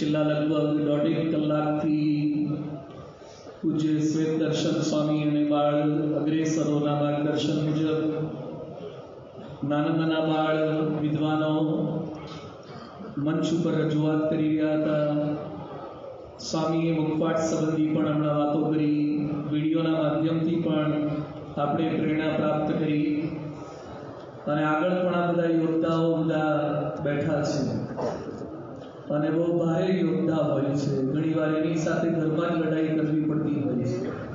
છેલ્લા લગભગ દોઢેક કલાકથી પૂજ્ય શ્વેત દર્શન સ્વામી અને બાળ અગ્રેસરોના માર્ગદર્શન મુજબ નાના નાના બાળ વિદ્વાનો મંચ ઉપર રજૂઆત કરી રહ્યા હતા. સ્વામીએ મુખપાઠ સંબંધી પણ હમણાં વાતો કરી. વિડીયોના માધ્યમથી પણ આપણે પ્રેરણા પ્રાપ્ત કરી. અને આગળ પણ આ બધા યોદ્ધાઓ બધા બેઠા છે. અને બહુ ભારે યોદ્ધા હોય છે. ઘણીવાર એની સાથે ઘરમાં જ લડાઈ કરવી પડતી હોય છે.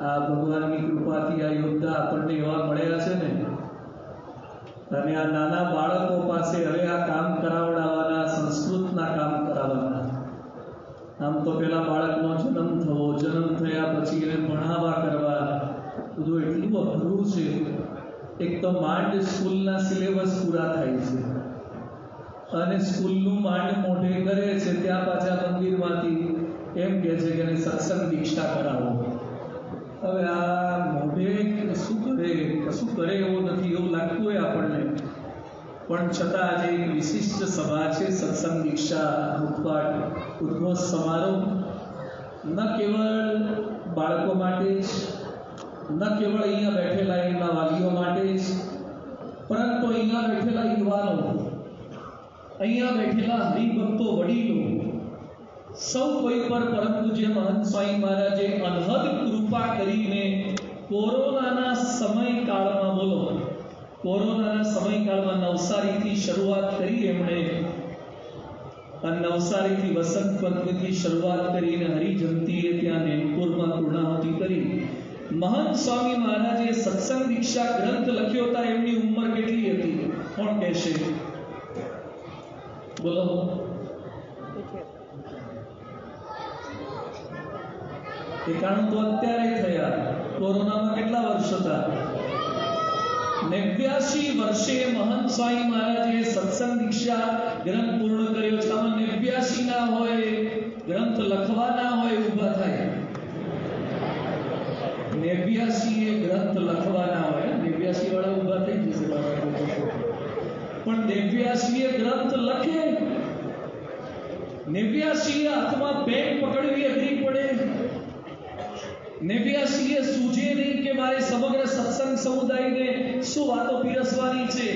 આ ભગવાનની કૃપાથી આ યોદ્ધા આપણને એવા મળ્યા છે ને. અને આ નાના બાળકો પાસે હવે આ કામ કરાવડાવવાના, સંસ્કૃતના કામ કરાવવાના. આમ તો પેલા બાળકનો જન્મ થવો, જન્મ થયા પછી એને ભણાવવા કરવા. બધું એટલું અઘરું છે. એક તો માંડ સ્કૂલના સિલેબસ પૂરા થાય છે. અને સ્કૂલનું માંડ મોઢે કરે છે, ત્યાં પાછા મંદિરમાંથી એમ કહે છે કે એને સત્સંગ દીક્ષા કરાવો. હવે આ મોઢે શું કરે? કશું કરે એવું નથી, એવું લાગતું હોય આપણને. પણ છતાં આજે એક વિશિષ્ટ સભા છે, સત્સંગ દીક્ષા ઉત્પાટ ઉદ્ભવ સમારોહ. ન કેવળ બાળકો માટે જ, ન કેવળ અહીંયા બેઠેલા એમના વાલીઓ માટે જ, પરંતુ અહીંયા બેઠેલા યુવાનો અહીંયા બેઠેલા હરિભક્તો વડીલો, સૌ કોઈ પર પરમ પૂજ્ય મહંત સ્વામી મહારાજે અનહદ કૃપા કરીને કોરોનાના સમયકાળમાં બોલો, કોરોનાના સમયકાળમાં નવસારીથી શરૂઆત કરી એમણે. નવસારીથી વસંત પંથથી શરૂઆત કરીને હરિજંતીએ ત્યાં નેનપુરમાં પૂર્ણાહુતિ કરી. મહંત સ્વામી મહારાજે સત્સંગ દીક્ષા ગ્રંથ લખ્યો હતા એમની ઉંમર કેટલી હતી? કોણ કહેશે? બોલો. એકાણું તો અત્યારે થયા. કોરોનામાં કેટલા વર્ષ હતા? નેવ્યાસી વર્ષે મહંત સ્વામી મહારાજે સત્સંગ દીક્ષા ગ્રંથ પૂર્ણ કર્યો છે. આમાં નેવ્યાસી ના હોય, ગ્રંથ લખવાના હોય, ઊભા થાય. નેવ્યાસી એ ગ્રંથ લખવાના હોય. નેવ્યાસી વાળા ઊભા થઈ જશે પણ નેવ્યાસી એ ગ્રંથ લખે નેવ્યાસી હાથમાં બેગ પકડવી હતી પડે નેવ્યાસી સૂજે નહીં કે મારે સમગ્ર સત્સંગ સમુદાયને શું વાતો પીરસવાની છે?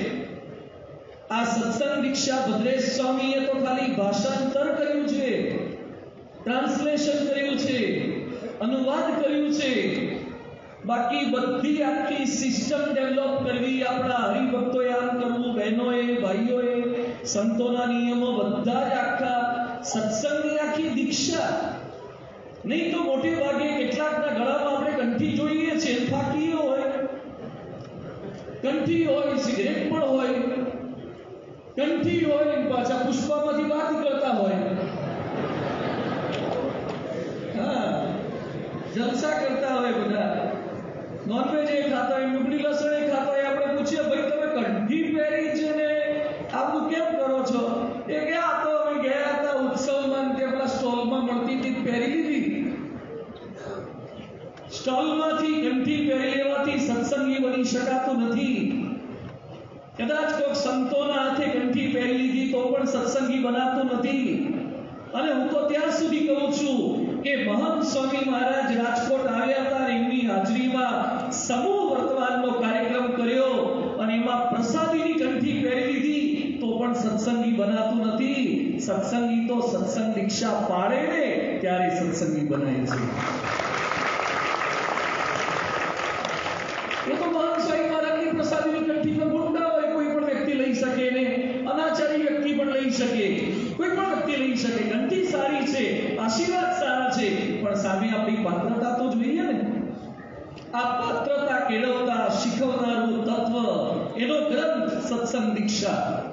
આ સત્સંગ દીક્ષા ભદ્રેશ સ્વામીએ તો ખાલી ભાષાંતર કર્યું છે ટ્રાન્સલેશન કર્યું છે, અનુવાદ કર્યું છે. બાકી બધી આખી સિસ્ટમ ડેવલપ કરવી આપણા હરિભક્તોએ આમ કરવું, બહેનોએ, ભાઈઓએ, સંતોના નિયમો બધા આખા સત્સંગની આખી દીક્ષા. નહીં તો મોટે ભાગે કેટલાકના ગળામાં આપણે કંઠી જોઈએ છે ફાકી હોય, કંઠી હોય, સિગરેટ પણ હોય, કંઠી હોય પાછા પુષ્પામાંથી વાત કરતા હોય. હા, જલસા કરતા હોય બધા. નોનવેજ એ ખાતા હોય ડુંગળી લસણ એ ખાતા હોય, આપણે પૂછીએ, ભાઈ, તમે કંઠી પહેરી છે ને? આવું કેમ કરો સ્ટોલમાંથી એમથી પહેરી લેવાથી સત્સંગી બની શકાતું નથી. કદાચ કોઈક સંતોના હાથે કંઠી પહેરી લીધી તો પણ સત્સંગી બનાતું નથી. અને હું તો ત્યાં સુધી કહું છું કે મહંત સ્વામી મહારાજ રાજકોટ આવ્યા હતા એમની હાજરીમાં સમૂહ વર્તમાનનો કાર્યક્રમ કર્યો અને એમાં પ્રસાદીની કંઠી પહેરી લીધી તો પણ સત્સંગી બનાતું નથી. સત્સંગી તો સત્સંગ દીક્ષા પાડે ને ત્યારે સત્સંગી બનાય છે એ તો મહાન સ્વામી મહારાજની પ્રસાદીની કંઠીનો ગુંડા હોય કોઈ પણ વ્યક્તિ લઈ શકે ને અનાચારી વ્યક્તિ પણ લઈ શકે પણ વ્યક્તિ શકે. કંઠી સારી છે, આશીર્વાદ સારા છે, પણ સામે આપણી પાત્રતા તો જોઈએ ને. આ પાત્રતા કેળવતા, શીખવનારું તત્વ, એનો ગ્રંથ સત્સંગ દીક્ષા.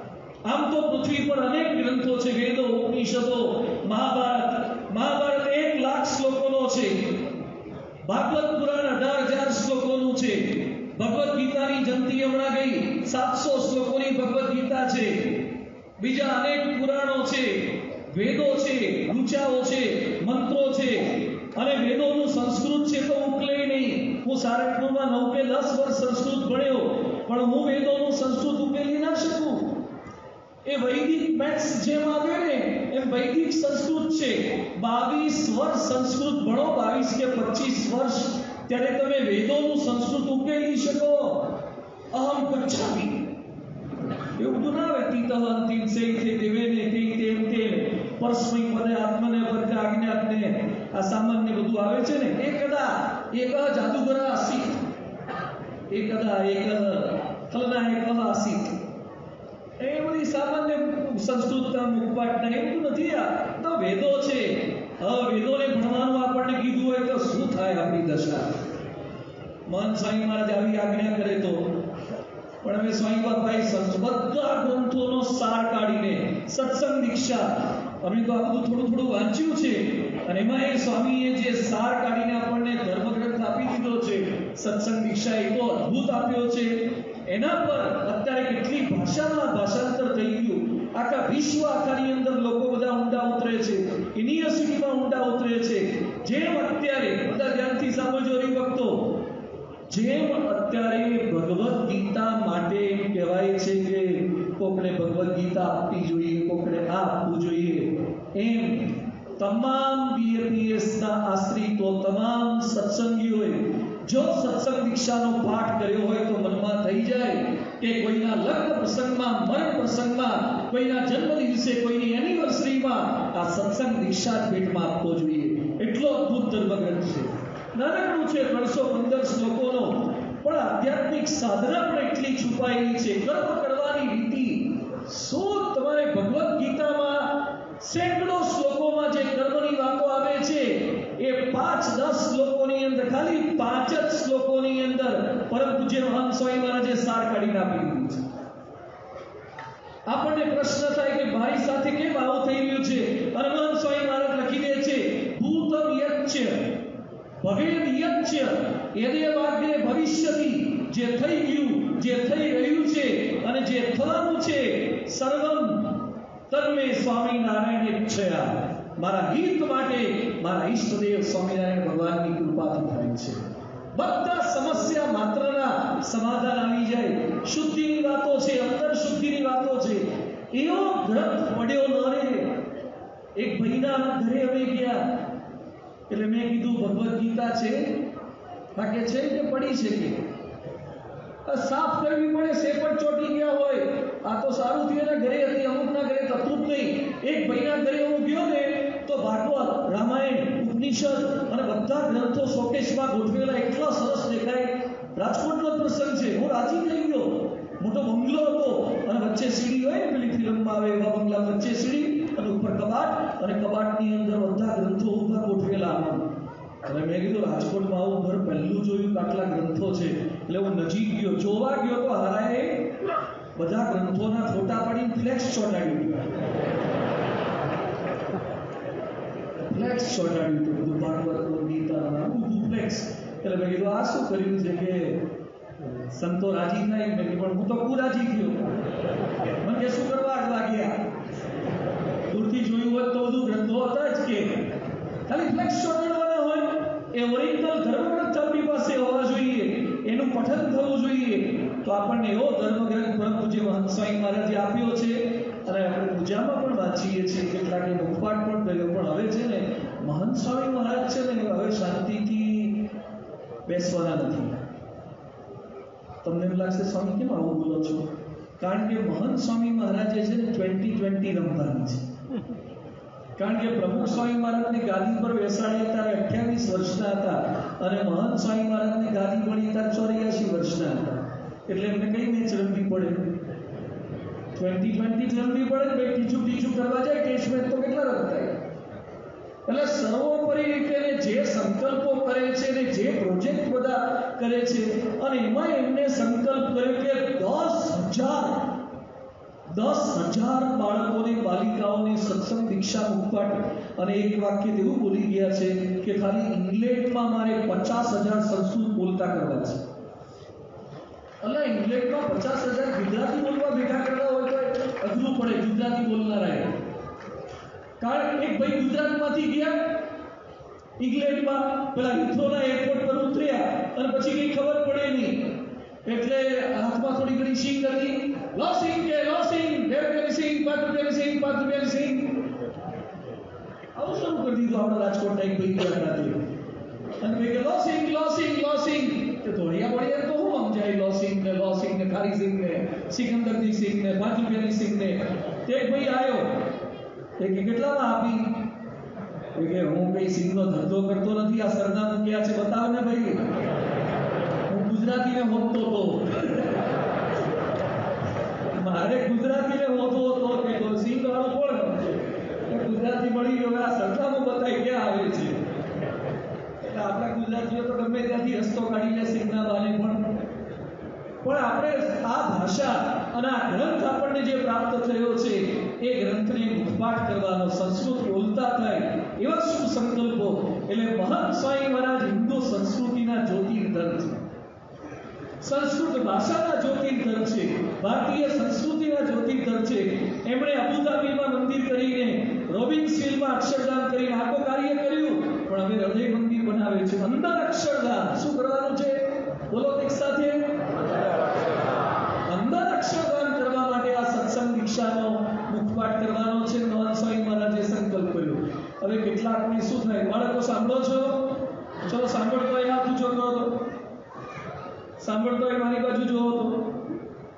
આમ તો પૃથ્વી પર અનેક ગ્રંથો છે, વેદો, ઉપનિષદો, મહાભારત. મહાભારત એક લાખ શ્લોકોનો છે. ભાગવત પુરાણ અઢાર હજાર શ્લોકોનું છે. ભગવદ્ ગીતાની જંતી હમણાં ગઈ. સાતસો શ્લોકોની ભગવદ્ ગીતા છે. બીજા અનેક પુરાણો છે, વેદો છે ઊંચાઓ છે, મંત્રો છે. અને વેદોનું સંસ્કૃત છે તો ઉકલે નહીં. હું સારંગપુરમાં નવ કે દસ વર્ષ સંસ્કૃત ભણ્યો, પણ હું વેદોનું સંસ્કૃત ઉકેલી ના શકું. એ વૈદિક મેથ્સ જેમ આવે ને, એમ વૈદિક સંસ્કૃત છે. બાવીસ વર્ષ સંસ્કૃત ભણો, બાવીસ કે પચીસ વર્ષ. ત્યારે તમે વેદોનું સંસ્કૃત ઉકેલી શકો. અહમ ગચ્છામી એવું બધું ના આવે તીતઃ અંતિમ છે દેવેને તે તેમ તે. પરસ્મય પદે આત્મને પદે આજ્ઞાતને આ સામાન્ય બધું આવે છે ને એકદા એક જાદુગર એકદા એક ફલના એક આસિત એ બધી સામાન્ય સંસ્કૃતના મુખપાઠના એ બધું નથી આ, તો વેદો છે. હવે વેદોને ભણવાનું આપણને કીધું હોય તો શું થાય આપણી દશા? મન સ્વામી મહારાજ આવી આજ્ઞા કરે તો પણ હવે સ્વામી બાપાએ સંત બધા ગ્રંથોનો સાર કાઢીને સત્સંગ દીક્ષા, અમે તો આ બધું થોડું થોડું વાંચ્યું છે અને એમાં એ સ્વામીએ જે સાર કાઢીને આપણને ધર્મગ્રંથ આપી દીધો છે, સત્સંગ દીક્ષા એ તો અદ્ભુત આપ્યો છે, એના પર અત્યારે કેટલી ભાષામાં ભાષાંતર થઈ ગયું. આખા વિશ્વ આખાની અંદર લોકો બધા ઊંડા ઉતરે છે, યુનિવર્સિટીમાં ઊંડા ઉતરે છે. જેમ અત્યારે બધા ધ્યાનથી સાંભળજો હરિભક્તો જેમ અત્યારે ભગવદ્ ગીતા માટે કહેવાય છે કે કોકને ભગવદ્ ગીતા આપવી જોઈએ, કોકને આ આપવું જોઈએ, એમ તમામ બીએપીએસના આશ્રિતો તમામ સત્સંગીઓએ જો સત્સંગ દીક્ષાનો પાઠ કર્યો હોય તો મનમાં થઈ જાય કે કોઈના લગ્ન પ્રસંગમાં, મરણ પ્રસંગમાં, કોઈના જન્મ દિવસે કોઈની એનિવર્સરીમાં આ સત્સંગ દીક્ષા જ ભેટમાં આપવો જોઈએ. એટલો અદ્ભુત ધર્મગ્રંથ છે. નાનકડું છે ત્રણસો પંદર શ્લોકોનો. પણ આધ્યાત્મિક સાધના પણ એટલી છુપાયેલી છે. કર્મ કરવાની રીતિ. શું તમારે ભગવદ્ ગીતામાં સેંકડો શ્લોકોમાં જે કર્મની વાતો આવે છે, એ પાંચ દસ શ્લોકોની અંદર, ખાલી પાંચ જ શ્લોકોની અંદર પરમ પૂજ્ય મહાન સ્વામી મહારાજે સાર કાઢીને આપી દીધું છે. આપણને પ્રશ્ન થાય કે મારી સાથે કેમ આવું થઈ રહ્યું છે? અને સ્વામી મહારાજ લખી દે છે, ભૂતમ યચ્છ. ભવેદ એને યદેવાગ્રે ભવિષ્યથી જે થઈ ગયું, જે થઈ રહ્યું છે અને જે થવાનું છે, સર્વમ તન્મે સ્વામિનારાયણ ઈચ્છયા. મારા હિત માટે મારા ઈષ્ટદેવ સ્વામિનારાયણ ભગવાનની કૃપાથી થાય છે. બધા સમસ્યા માત્રના સમાધાન આવી જાય. શુદ્ધિની વાતો છે, અંતર શુદ્ધિની વાતો છે. એવો ગ્રંથ પડ્યો ન રહે એક મહિના ઘરે અમે ગયા. એટલે મેં કીધું, ભગવદ્ ગીતા છે, બાકી છે કે પડી છે કે? આ સાફ કરવી પડે પણ ચોટી ગયા હોય. આ તો સારું થયું, એના ઘરે હતી, અમુકના ઘરે થતું નહીં. એક ભાઈના ઘરે હું ગયો ને, તો ભાગવત, રામાયણ, ઉપનિષદ અને બધા ગ્રંથો શોકેશમાં ગોઠવેલા, એટલા સરસ દેખાય. રાજકોટનો પ્રસંગ છે. હું રાજી થઈ ગયો. મોટો બંગલો હતો. અને વચ્ચે સીડી હોય ને, પેલી ફિલ્મમાં આવે એવા બંગલા, વચ્ચે સીડી. ઉપર કબાટ અને કબાટની અંદર બધા ગ્રંથો ઊભા ગોઠવેલા આમ અને મેં કીધું, રાજકોટમાં આવું ઘર પહેલું જોયું આટલા ગ્રંથો છે. એટલે હું નજીક ગયો. જોવા ગયો તો હરાએ બધા ગ્રંથોના ફોટા પાડીને ફ્લેક્સ ચોંટાડ્યું ફ્લેક્સ ચોંટાડ્યું હતું. બધું ભાગવતો, ગીતા ફ્લેક્સ એટલે મેં કીધું, આ શું કર્યું છે કે સંતો રાજી થાય? મેં પણ હું તો હું રાજી થયો. મને કે શું કરવા આગ લાગ્યા? દૂરથી જોયું હોત તો બધું ગ્રંથો હતા જ કે ખાલી ફ્લેક્સ ચોટાડવાના હોય, એ ઓરિજિનલ ધર્મગ્રંથ આપણી પાસે હોવા જોઈએ, એનું પઠન થવું જોઈએ. તો આપણને એવો ધર્મગ્રંથ પરમ પૂજ્ય મહંત સ્વામી મહારાજે આપ્યો છે, અને આપણે પૂજામાં પણ વાંચીએ છીએ, કેટલાકે મુખપાઠ પણ કર્યો, પણ હવે છે ને મહંત સ્વામી મહારાજ છે ને હવે શાંતિથી બેસવાના નથી. તમને એમ લાગશે, સ્વામી, કેમ આવું બોલો છો? કારણ કે મહંત સ્વામી મહારાજે છે ને ટ્વેન્ટી ટ્વેન્ટી રમવાની છે. કારણ કે પ્રમુખ સ્વામી મહારાજને ગાદી પર બેસાડ્યા ત્યારે અઠ્યાવીસ વર્ષના હતા અને મહંત સ્વામી મહારાજને ગાદી પડી ત્યારે ચોર્યાસી વર્ષના હતા. એટલે એમને કઈ રમવી પડે? ટ્વેન્ટી ટ્વેન્ટી રમવી પડે ભાઈ ટીચું ટીચું કરવા જાય ટેસ્ટ મેચ તો કેટલા રમતા એટલે સર્વોપરી રીતે જે સંકલ્પો કરે છે ને જે પ્રોજેક્ટ બધા કરે છે અને એમાં એમને સંકલ્પ કર્યો કે દસ હજાર દસ હજાર બાળકોને બાલિકાઓને સત્સંગ દીક્ષા મુખપાઠ અને એક વાક્ય એવું બોલી ગયા છે કે ખાલી ઇંગ્લેન્ડમાં મારે પચાસ હજાર સંસ્કૃત બોલતા કરવા છે. એટલે ઇંગ્લેન્ડમાં પચાસ હજાર ગુજરાતી બોલવા ભેગા કરવા હોય તો અઘરું પડે, ગુજરાતી બોલનારાએ. કારણ એક ભાઈ ગુજરાતમાંથી ગયા, ઇંગ્લેન્ડમાં પેલા હિથ્રોના એરપોર્ટ પર ઉતર્યા અને પછી કંઈ ખબર પડે નહીં. એટલે હાથમાં થોડી ઘણી શીખ હતી લોસિંગ કે લોસિંગ બે રૂપિયાની સિંગ પાંચ રૂપિયાની સિંગ પાંચ રૂપિયાની સિંગ આવું શરૂ કરી દીધું આપણા રાજકોટના એક ભાઈ રાત્રે અને મેં કે લોસિંગ લોસિંગ લોસિંગ તે ધોળિયા બળિયા તો હું સમજાય લોસિંગ ને લોસિંગ ને ખારી સિંગ ને સિકંદરની સિંગ ને પાંચ તે ભાઈ આવ્યો તે કે કેટલામાં આપી કે હું કઈ સિંગનો ધંધો કરતો નથી આ સરનામું ક્યાં છે બતાવ ને ભાઈ હું ગુજરાતીને હોતો હતો મારે ગુજરાતી હોતો હતો કે તો વાળો કોણ ગુજરાતી મળી ગયો આ સરનામું બતાવી ક્યાં આવે છે? એટલે આપણા ગુજરાતીઓ તો ગમે ત્યાંથી રસ્તો કાઢી લે સિંગના બાને પણ. પણ આપણે આ ભાષા અને આ ગ્રંથ આપણને જે પ્રાપ્ત થયો છે, એ ગ્રંથને મુખપાઠ કરવાનો, સંસ્કૃત બોલતા થાય એવા શું સંકલ્પો. એટલે મહંત સ્વામી મહારાજ હિન્દુ સંસ્કૃતિના જ્યોતિર્ધન છે સંસ્કૃત ભાષાના જ્યોતિર્ધર છે. ભારતીય સંસ્કૃતિના જ્યોતિર્ધર છે. એમણે અબુધાબીમાં મંદિર કરીને રોબિન્સવિલમાં અક્ષરધામ કરીને આખો કાર્ય કર્યું. પણ હવે હૃદય મંદિર બનાવે છે. અંદર અક્ષરધામ. શું કરવાનું છે? બોલો એક સાથે. અંદર અક્ષરદાન કરવા માટે આ સત્સંગ દીક્ષાનો મુખપાઠ કરવાનો છે. નોન સ્વામી મહારાજે સંકલ્પ કર્યો. હવે કેટલાકને શું થાય? બાળકો, સાંભળો છો? ચલો, સાંભળતો હોય હાથ ઊંચો કરો તો સાંભળતો હોય મારી બાજુ જોવો તો.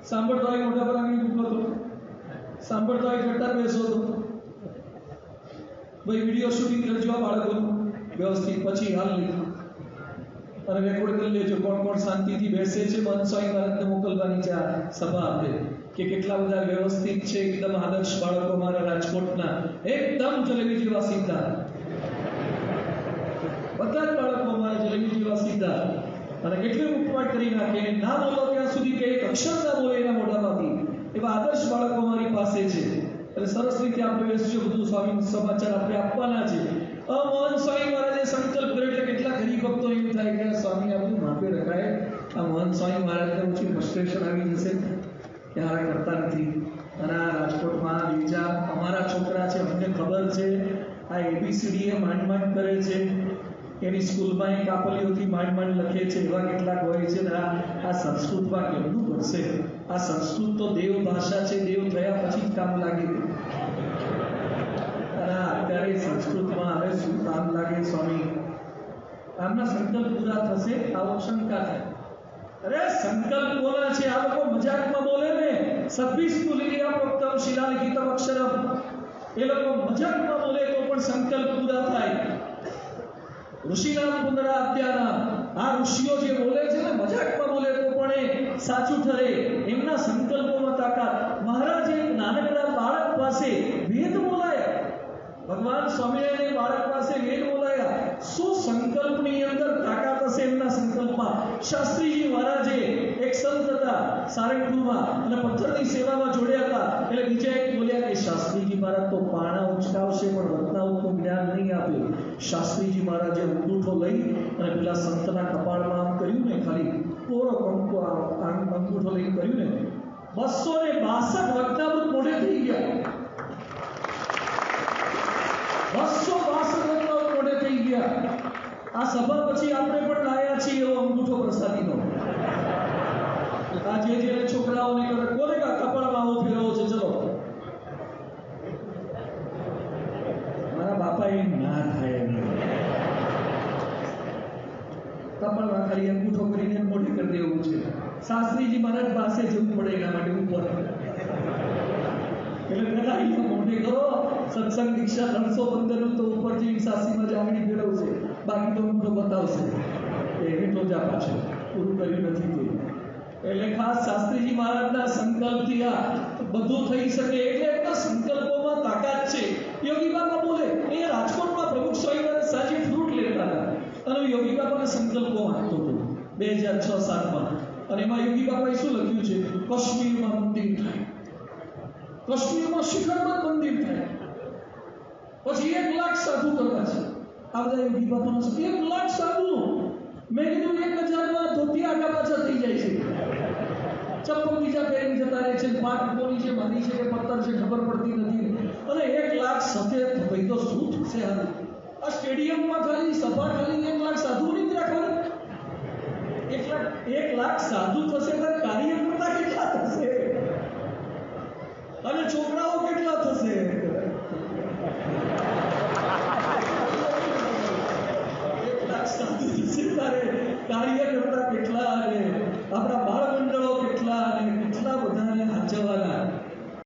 સાંભળતો હોય મોટા પર આંગળી તો. સાંભળતો હોય કરતા બેસો તો. ભાઈ વીડિયો શૂટિંગ કરજો આ વ્યવસ્થિત. પછી હાલ લીધું અને રેકોર્ડ કરી લેજો કોણ કોણ શાંતિથી બેસે છે મન સ્વામી મહારાજને મોકલવાની આ સભા આપણે કે કેટલા બધા વ્યવસ્થિત છે, એકદમ આદર્શ બાળકો મારા રાજકોટના. એકદમ જલેબી જેવા સીધા બધા જ બાળકો મારા જલેબી જેવા સીધા અને કેટલી ઉપવાટ કરી નાખે ના બોલો, ત્યાં સુધી કે એક અક્ષર ના બોલે એના મોઢામાંથી. એવા આદર્શ બાળકો અમારી પાસે છે. એટલે સરસ રીતે આપણે બધું સ્વામી સમાચાર આપણે આપવાના છે. અમોહન સ્વામી મહારાજે સંકલ્પ કર્યો એટલે કેટલા હરિભક્તો એવું થાય કે સ્વામી આ બધું માપે રખાય. આ મોહન સ્વામી મહારાજને ઓછી ફ્રસ્ટ્રેશન આવી જશે. કે આ કરતા નથી. અને આ રાજકોટમાં બીજા અમારા છોકરા છે, અમને ખબર છે. આ એબીસીડી એ માંડ માંડ કરે છે. એની સ્કૂલમાં એ કાપલીઓથી માંડ માંડ લખે છે, એવા કેટલાક હોય છે ને, આ સંસ્કૃતમાં કેમનું કરશે આ સંસ્કૃત તો દેવ ભાષા છે, દેવ થયા પછી જ કામ લાગે. અને અત્યારે સંસ્કૃતમાં હવે શું કામ લાગે, સ્વામી? આમના સંકલ્પ પૂરા થશે આવો શંકા થાય? અરે, સંકલ્પ બોલા છે? આ લોકો મજાકમાં બોલે ને. સભ્યસ્તુ લીલિયા પ્રોક્તમ શિલાલિખિતમ અક્ષરમ. એ લોકો મજાકમાં બોલે તો પણ સંકલ્પ પૂરા થાય. ઋષિનામ અત્યારના આ ઋષિઓ જે બોલે છે ને, મજાકમાં બોલે તો પણ એ સાચું ઠરે. એમના સંકલ્પોમાં તાકાત. મહારાજે એક નાનકડા બાળક પાસે વેદ બોલાયા. ભગવાન સ્વામિનારાયણ બાળક પાસે વેદ બોલાયા. શું સંકલ્પની અંદર તાકાત હશે એમના સંકલ્પમાં? શાસ્ત્રીજી મહારાજે એક સંત હતા, સારંગપુરમાં, અને પથ્થરની સેવામાં જોડ્યા હતા. એટલે બીજા એક બોલ્યા કે, શાસ્ત્રીજી મહારાજ, તો પાણા ઉચકાવશે, પણ રત્નાવતનું જ્ઞાન નહીં આપે. શાસ્ત્રીજી મહારાજે અંગૂઠો લઈ અને પેલા સંતના કપાળમાં આમ કર્યું ને, ખાલી કોરો કંકુ આમ અંગૂઠો લઈ કર્યું ને, બસો ને બાસઠ રત્નાવૃત મોઢે થઈ ગયા. બસો બાસઠ રત્નાવૃત મોઢે થઈ ગયા? આ સભા પછી આપણે પણ લાયા છીએ એવો અંગૂઠો પ્રસાદીનો. આ જે જે છોકરાઓને કરે, કોને કા કપાળમાં આવો ફેરવો છે? ચલો. મારા બાપા એ ના થાય એમ. કપાળમાં ખાલી અંગૂઠો કરીને મોઢે કરી દેવું છે. શાસ્ત્રીજી મહારાજ પાસે જવું પડે એના માટે ઉપર એટલે પેલા અહીંયા મોઢે કરો સત્સંગ દીક્ષા ત્રણસો પંદરનું તો ઉપર જઈને સાસીમાં જામણી ફેરવશે. બાકી તો મોઢો બતાવશે. એ હેઠો જા પાછળ. પૂરું કર્યું નથી તે એટલે ખાસ શાસ્ત્રીજી મહારાજના સંકલ્પથી આ બધું થઈ શકે એટલે એમના સંકલ્પોમાં તાકાત છે. યોગી બાબા બોલે એ રાજકોટમાં પ્રમુખ સ્વામી સાચી ફ્રૂટ લેતા હતા. અને યોગી બાબાના સંકલ્પો વાંચતો હતો. બે હજાર છ સાતમાં. અને એમાં યોગી બાબાએ શું લખ્યું છે? કશ્મીરમાં મંદિર થાય. કાશ્મીરમાં શિખરમાં મંદિર થાય. પછી એક લાખ સાધુ કરતા છે. આ બધા એવી વાતો છે. એક લાખ સાધુ મેં કીધું, એક હજારમાં ધોતી આગા પાછા થઈ જાય છે. ચપ્પલ બીજા પહેરી જતા રહે છે. પાક કોની છે, મારી છે કે પત્તર છે, ખબર પડતી નથી. અને એક લાખ સફેદ ભાઈ તો શું થશે આ સ્ટેડિયમમાં ખાલી સભા ખાલી એક લાખ સાધુ નહીં રાખવાનું. એક લાખ એક લાખ સાધુ થશે તો કાર્યકર્તા કેટલા થશે અને છોકરાઓ કેટલા થશે એક લાખ સાધુ થશે તારે કાર્યકર્તા કેટલા અને આપણા